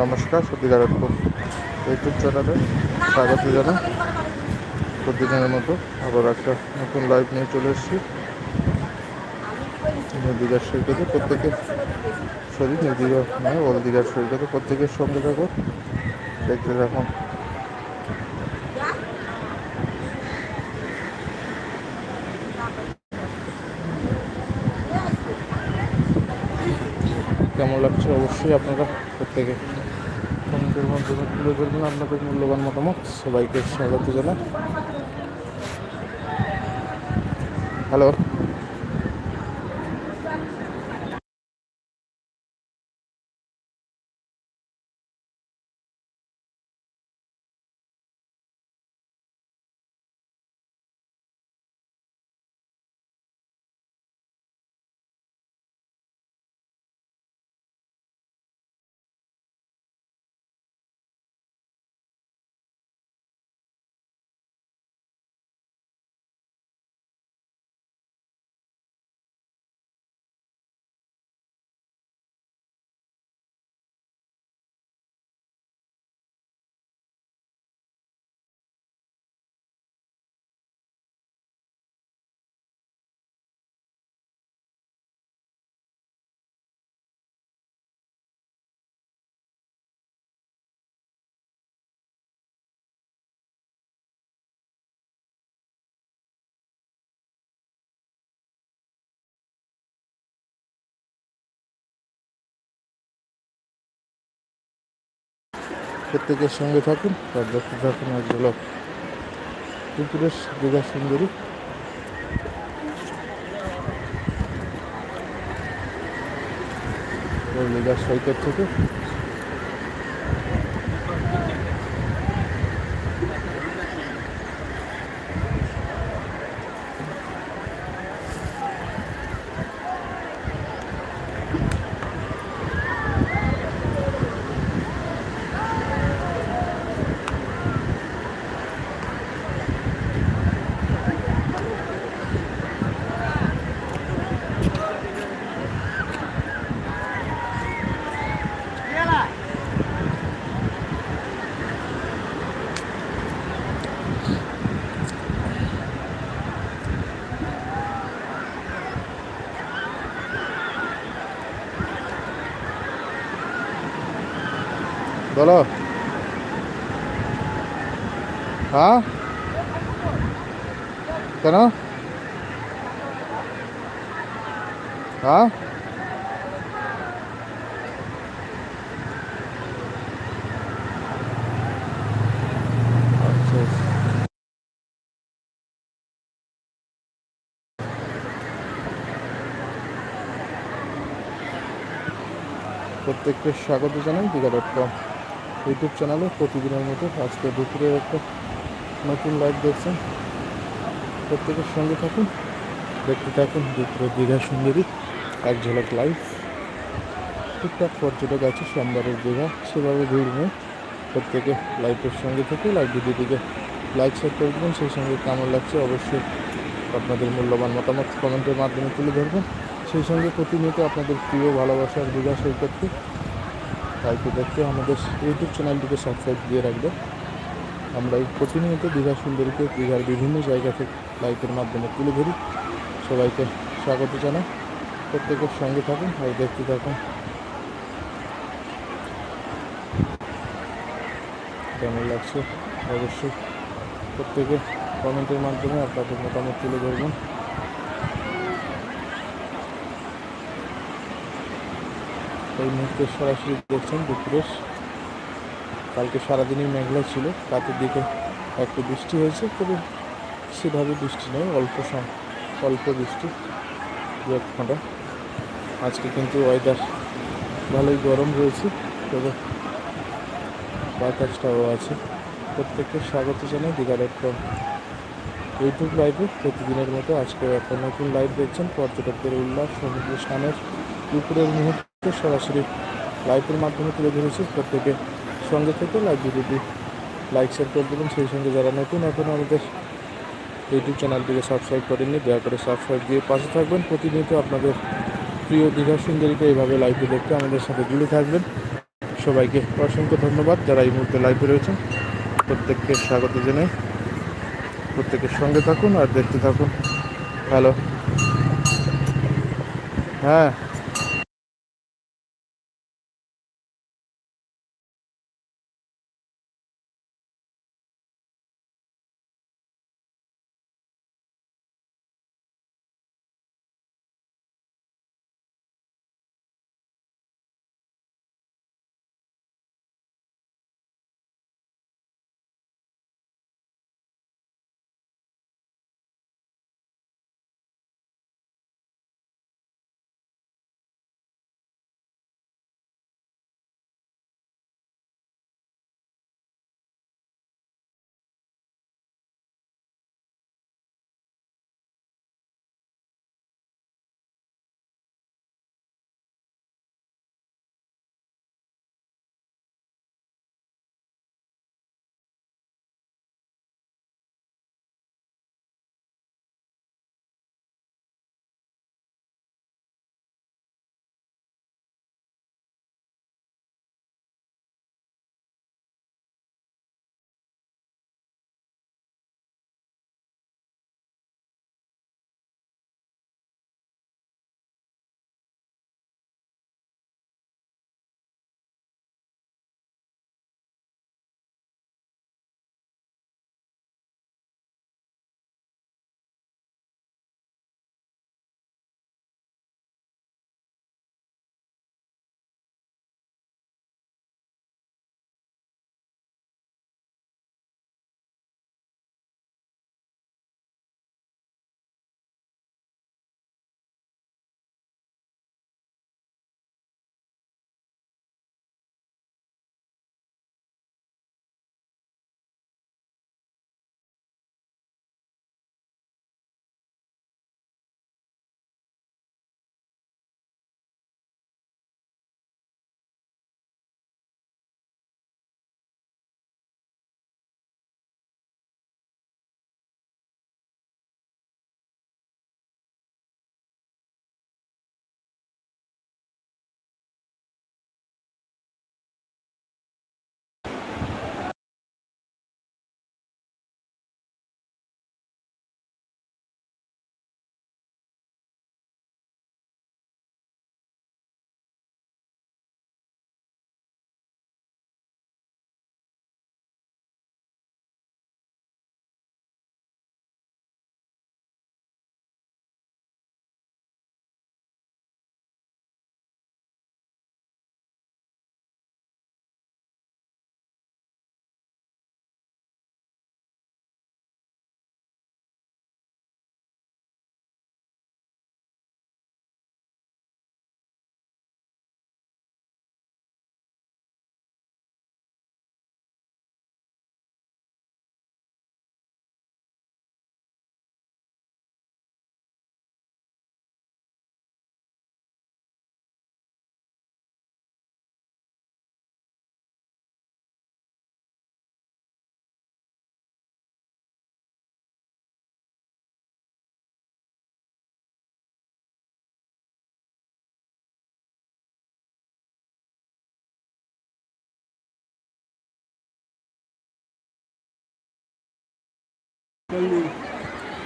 নমস্কার সত্যিকার ইউটিউব চ্যানেলে স্বাগত জানাই। প্রতিদিনের মতো আবার একটা নতুন লাইভ নিয়ে চলে এসেছি। দীঘার সৈকতে প্রত্যেকে সরি দীঘা নয় ওল দীঘার সৈকতে প্রত্যেকের সঙ্গে থাকো। দেখতে থাকুন কেমন লাগছে? অবশ্যই আপনারা প্রত্যেকে কমেন্টের মাধ্যমে তুলে ধরবেন আপনাদের মূল্যবান মতামত সবাইকে স্বাগত জানাই। হ্যালো। প্রত্যেকের সঙ্গে থাকুন আর দেখতে থাকুন আর ঝলক ত্রিপুরের দীঘা সুন্দরী। দীঘার সৈকত থেকে বলো। হ্যাঁ? কেন? হ্যাঁ? আচ্ছা। প্রত্যেককে স্বাগত জানাই দীঘা ডট কম ইউটিউব চ্যানেলে প্রতিদিনের মতো আজকে দুপুরের একটা নতুন লাইভ দেখছেন। প্রত্যেকের সঙ্গে থাকুন, দেখতে থাকুন দুপুরের দীঘা সুন্দরী এক ঝলক লাইভ টুকটাক পর্যটক আছে, সোমবারের দীঘা, সেভাবে ভিড় নেই। প্রত্যেকে লাইভের সঙ্গে থেকে লাইভ ভিডিওটিকে লাইক শেয়ার করে দেবেন, সেই সঙ্গে কেমন লাগছে অবশ্যই আপনাদের মূল্যবান মতামত কমেন্টের মাধ্যমে তুলে ধরবেন। সেই সঙ্গে প্রতিনিয়ত আপনাদের প্রিয় ভালোবাসার দীঘা সৈকতকে লাইভে দেখতে আমাদের ইউটিউব চ্যানেলটিকে সাবস্ক্রাইব দিয়ে রাখবে। আমরা এই প্রতিনিয়ত দীঘা, সুন্দরীকে, দীঘার বিভিন্ন জায়গা থেকে লাইভের মাধ্যমে তুলে ধরি। সবাইকে স্বাগত জানাই। প্রত্যেকের সঙ্গে থাকুন আর দেখতে থাকুন। কেমন লাগছে? অবশ্যই প্রত্যেকে কমেন্টের মাধ্যমে আপনাদের মতামত তুলে ধরবেন। এই মুহূর্তে সরাসরি দেখছেন দুপুরের কালকে সারাদিনই মেঘলা ছিল, রাতের দিকে একটু বৃষ্টি হয়েছে, তবে সেভাবে বৃষ্টি নেই, অল্প সম- অল্প বৃষ্টি, দু এক ফোঁটা আজকে কিন্তু ওয়েদার ভালোই গরম রয়েছে, তবে বাতাসটাও আছে। প্রত্যেককে স্বাগত জানাই দীঘা ডট কম ইউটিউব লাইভে প্রতিদিনের মতো আজকে একটা নতুন লাইভ দেখছেন, পর্যটকদের উল্লাস, সমুদ্র স্নানের দুপুরের মুহূর্তে। সরাসরি লাইভের মাধ্যমে তুলে ধরেছি প্রত্যেকে সঙ্গে থেকে লাইভ ভিডিওটি লাইক শেয়ার করে দেবেন। সেই সঙ্গে যারা নতুন, এখন আমাদের ইউটিউব চ্যানেলটিকে সাবস্ক্রাইব করেননি, দয়া করে সাবস্ক্রাইব দিয়ে পাশে থাকবেন। প্রতিনিয়ত আপনাদের প্রিয় দীঘা সুন্দরীকে এইভাবে লাইভে দেখতে আমাদের সাথে জুড়ে থাকবেন। সবাইকে অসংখ্য ধন্যবাদ। যারা এই মুহূর্তে লাইভে রয়েছেন, প্রত্যেককে স্বাগত জানাই। প্রত্যেকের সঙ্গে থাকুন আর দেখতে থাকুন। হ্যালো। হ্যাঁ।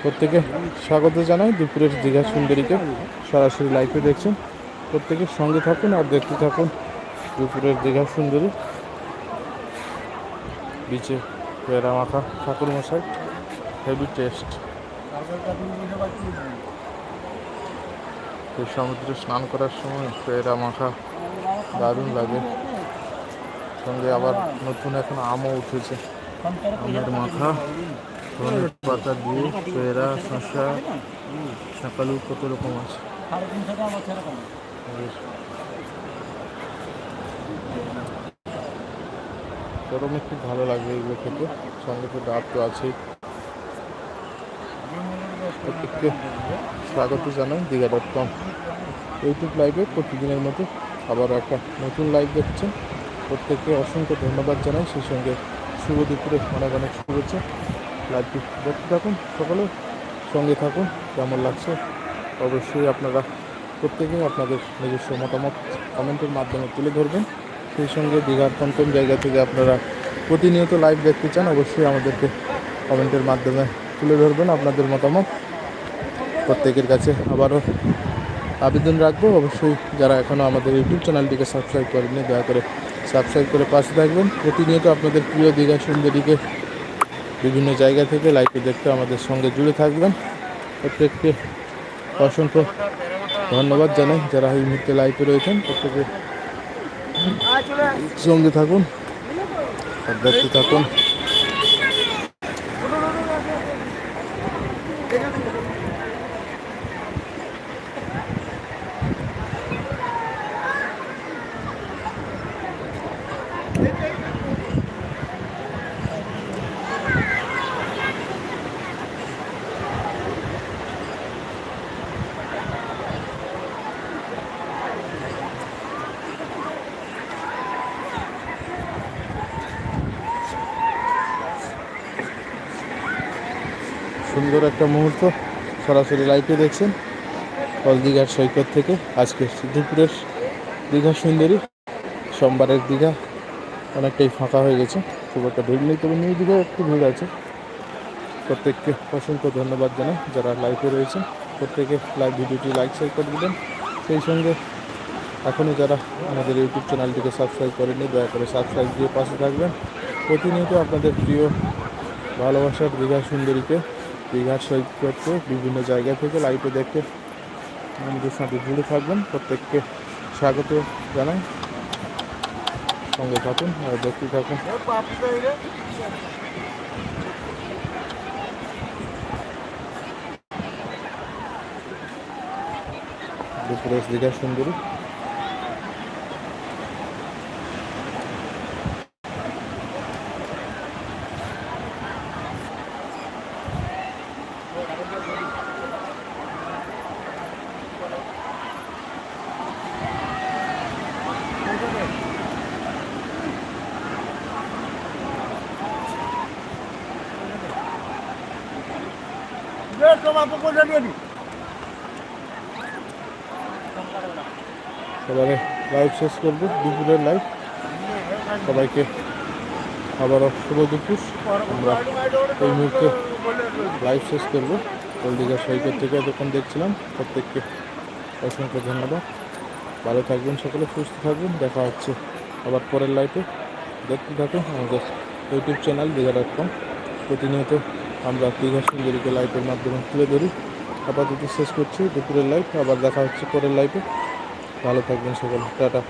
প্রত্যেকে স্বাগত জানাই দুপুরের দীঘা সুন্দরীকে। সরাসরি লাইভে দেখছেন। প্রত্যেকের সঙ্গে থাকুন আর দেখতে থাকুন দুপুরের দীঘা সুন্দরী। বিচে পেয়ারা মাখা ঠাকুর মশাই হেভি টেস্ট এই সমুদ্রে স্নান করার সময় পেয়ারা মাখা দারুণ লাগে। সঙ্গে আবার নতুন এখন আমও উঠেছে। আমের মাখা। ধনের পাতা দিয়ে পেয়ারা, শসা, শাকালু কত রকম আছে। গরমে খুব ভালো লাগবে এগুলো খেতে। সঙ্গে তো ডাব তো আছেই। প্রত্যেককে স্বাগত জানাই দীঘা ডট কম ইউটিউব লাইভে প্রতিদিনের মতো আবার একটা নতুন লাইভ দেখছেন প্রত্যেককে অসংখ্য ধন্যবাদ জানাই। সেই সঙ্গে শুভ দুপুরে অনেক অনেক শুভেচ্ছা। লাইভটি দেখতে থাকুন সকলে সঙ্গে থাকুন, কেমন লাগছে? অবশ্যই আপনারা প্রত্যেকেই আপনাদের নিজস্ব মতামত কমেন্টের মাধ্যমে তুলে ধরবেন। সেই সঙ্গে দীঘার কোন কোন জায়গা থেকে আপনারা প্রতিনিয়ত লাইভ দেখতে চান, অবশ্যই আমাদেরকে কমেন্টের মাধ্যমে তুলে ধরবেন আপনাদের মতামত। প্রত্যেকের কাছে আবারও আবেদন রাখব। অবশ্যই যারা এখনও আমাদের ইউটিউব চ্যানেলটিকে সাবস্ক্রাইব করেননি, দয়া করে সাবস্ক্রাইব করে পাশে থাকবেন। প্রতিনিয়ত আপনাদের প্রিয় দীঘা সুন্দরীকে বিভিন্ন জায়গা থেকে লাইভে দেখতে আমাদের সঙ্গে জুড়ে থাকবেন। প্রত্যেককে অসংখ্য ধন্যবাদ জানাই যারা এই মুহূর্তে লাইভে রয়েছেন। প্রত্যেকে সঙ্গে থাকুন দেখতে থাকুন। সুন্দর একটা মুহূর্ত সরাসরি লাইভে দেখছেন দীঘার সৈকত থেকে। আজকে দুপুরের দীঘা সুন্দরী, সোমবারের দীঘা অনেকটাই ফাঁকা হয়ে গেছে, খুব একটা ভিড় নেই, তবে নিউ দীঘায় একটু ভিড় আছে। প্রত্যেককে অসংখ্য ধন্যবাদ জানাই যারা লাইভে রয়েছেন। প্রত্যেকে লাইভ ভিডিওটি লাইক শেয়ার করে দেবেন। সেই সঙ্গে এখনও যারা আমাদের ইউটিউব চ্যানেলটিকে সাবস্ক্রাইব করেননি, দয়া করে সাবস্ক্রাইব দিয়ে পাশে থাকবেন। প্রতিনিয়ত আপনাদের প্রিয় ভালোবাসার দীঘা সুন্দরীকে দীঘার সৈকতকে বিভিন্ন জায়গা থেকে লাইভে দেখতে আমাদের সাথে জুড়ে থাকবেন। প্রত্যেককে স্বাগত জানাই। সঙ্গে থাকুন আর দেখতে থাকুন। দুপুরের দীঘা সুন্দরী। এবারে লাইভ শেষ করব, দুপুরের লাইভ সবাইকে আবারও শুভ দুপুর। আমরা এই মুহূর্তে লাইভ শেষ করব। কলদিঘা সৈকত থেকে যখন দেখছিলাম। প্রত্যেককে অসংখ্য ধন্যবাদ। ভালো থাকবেন সকলে, সুস্থ থাকবেন। দেখা হচ্ছে আবার পরের লাইভে দেখতে থাকুন আমাদের YouTube channel Digha dot com প্রতিনিয়ত আমরা দীঘা সুন্দরীকে লাইভের মাধ্যমে তুলে ধরি। আপাতত শেষ করছি। দুপুরের লাইভ আবার দেখা হচ্ছে পরের লাইভে ভালো থাকবেন সকলে। টাটা।